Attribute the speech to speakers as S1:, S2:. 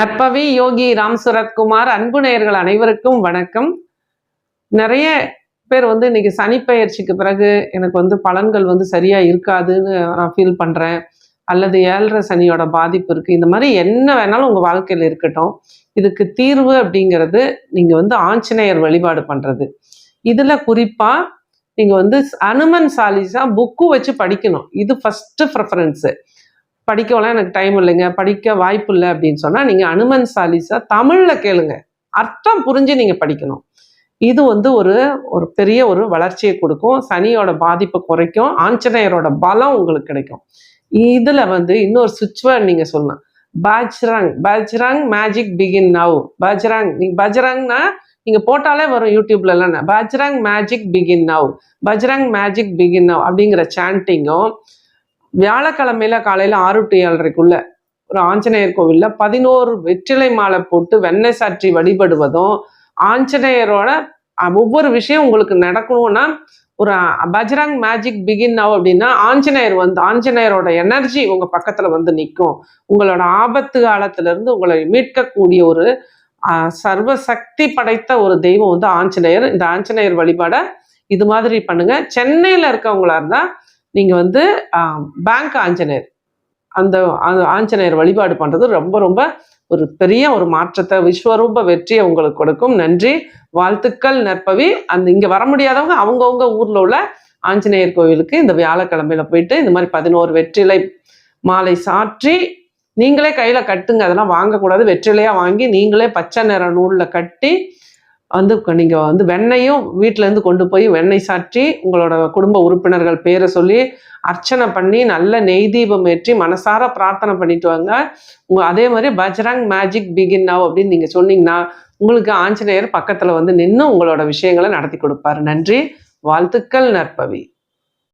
S1: நற்பவி யோகி ராம் சுரத்குமார் அன்பு நேயர்கள் அனைவருக்கும் வணக்கம். நிறைய பேர் வந்து இன்னைக்கு சனிப்பெயர்ச்சிக்கு பிறகு எனக்கு வந்து பலன்கள் வந்து சரியா இருக்காதுன்னு நான் ஃபீல் பண்றேன். அல்லது ஏழரை சனியோட பாதிப்பு இருக்கு. இந்த மாதிரி என்ன வேணாலும் உங்க வாழ்க்கையில் இருக்கட்டும். இதுக்கு தீர்வு அப்படிங்கிறது நீங்க வந்து ஆஞ்சநேயர் வழிபாடு பண்றது. இதுல குறிப்பா நீங்க வந்து அனுமன் சாலிசா புக்கு வச்சு படிக்கணும். இது ஃபர்ஸ்ட் ப்ரிஃபரன்ஸு படிக்கலாம் எனக்கு டைம் இல்லைங்க. படிக்க வாய்ப்பு இல்லை அப்படின்னு சொன்னா நீங்க அனுமன் சாலிசா தமிழ்ல கேளுங்க. அர்த்தம் புரிஞ்சு நீங்க படிக்கணும். இது வந்து ஒரு ஒரு பெரிய ஒரு வளர்ச்சியை கொடுக்கும். சனியோட பாதிப்பை குறைக்கும். ஆஞ்சநேயரோட பலம் உங்களுக்கு கிடைக்கும். இதில் வந்து இன்னொரு சுவிட்ச் நீங்கள் சொல்லலாம். Bajrang. Bajrang magic begin now Bajrang. நீ பஜ்ரங்னா நீங்க போட்டாலே வரும் யூடியூப்லலாம் Bajrang magic begin now Bajrang magic begin now அப்படிங்கிற சாண்டிங்கும் வியாழக்கிழமையில காலையில ஆறு டு ஏழரைக்குள்ள ஒரு ஆஞ்சநேயர் கோவில்ல பதினோரு வெற்றிலை மாலை போட்டு வெண்ணெய் சாற்றி வழிபடுவதும் ஆஞ்சநேயரோட ஒவ்வொரு விஷயம் உங்களுக்கு நடக்கணும்னா ஒரு பஜ்ரங் மேஜிக் பிகின் ஆகும் அப்படின்னா ஆஞ்சநேயர் வந்து ஆஞ்சநேயரோட எனர்ஜி உங்க பக்கத்துல வந்து நிற்கும் உங்களோட ஆபத்து காலத்துல இருந்து உங்களை மீட்கக்கூடிய ஒரு சர்வசக்தி சர்வ சக்தி படைத்த ஒரு தெய்வம் வந்து ஆஞ்சநேயர். இந்த ஆஞ்சநேயர் வழிபாட இது மாதிரி பண்ணுங்க. சென்னையில இருக்கவங்களா இருந்தா நீங்கள் வந்து பேங்க் ஆஞ்சநேயர். அந்த ஆஞ்சநேயர் வழிபாடு பண்ணுறது ரொம்ப ரொம்ப ஒரு பெரிய ஒரு மாற்றத்தை விஸ்வரூப வெற்றியை உங்களுக்கு கொடுக்கும். நன்றி. வாழ்த்துக்கள் நற்பவி. அந்த இங்கே வர முடியாதவங்க அவங்கவுங்க ஊரில் உள்ள ஆஞ்சநேயர் கோவிலுக்கு இந்த வியாழக்கிழமையில போயிட்டு இந்த மாதிரி பதினோரு வெற்றிலை மாலை சாற்றி நீங்களே கையில் கட்டுங்க. அதெல்லாம் வாங்கக்கூடாது. வெற்றிலையாக வாங்கி நீங்களே பச்சை நிற நூலில் கட்டி வந்து நீங்கள் வந்து வெண்ணையும் வீட்டிலேருந்து கொண்டு போய் வெண்ணெய் சாற்றி உங்களோட குடும்ப உறுப்பினர்கள் பேரை சொல்லி அர்ச்சனை பண்ணி நல்ல நெய் தீபம் ஏற்றி மனசார பிரார்த்தனை பண்ணிட்டு வாங்க. உங்கள் அதே மாதிரி பஜ்ரங் மேஜிக் பிகின் நவ் அப்படின்னு நீங்கள் சொன்னீங்கன்னா உங்களுக்கு ஆஞ்சநேயர் பக்கத்தில் வந்து நின்று உங்களோட விஷயங்களை நடத்தி கொடுப்பாரு. நன்றி. வாழ்த்துக்கள் நற்பவி.